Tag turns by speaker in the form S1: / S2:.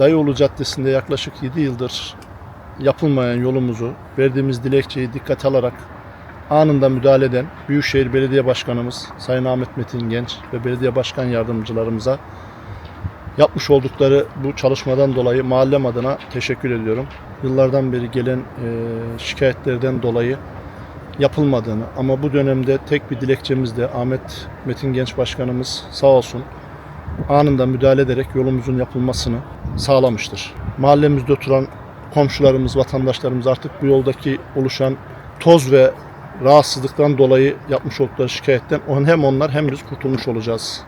S1: Dayıoğlu Caddesi'nde yaklaşık 7 yıldır yapılmayan yolumuzu verdiğimiz dilekçeyi dikkate alarak anında müdahale eden Büyükşehir Belediye Başkanımız Sayın Ahmet Metin Genç ve belediye başkan yardımcılarımıza yapmış oldukları bu çalışmadan dolayı mahallem adına teşekkür ediyorum. Yıllardan beri gelen e, şikayetlerden dolayı yapılmadığını ama bu dönemde tek bir dilekçemiz de Ahmet Metin Genç Başkanımız sağ olsun anında müdahale ederek yolumuzun yapılmasını sağlamıştır. Mahallemizde oturan komşularımız, vatandaşlarımız artık bu yoldaki oluşan toz ve rahatsızlıktan dolayı yapmış oldukları şikayetten hem onlar hem biz kurtulmuş olacağız.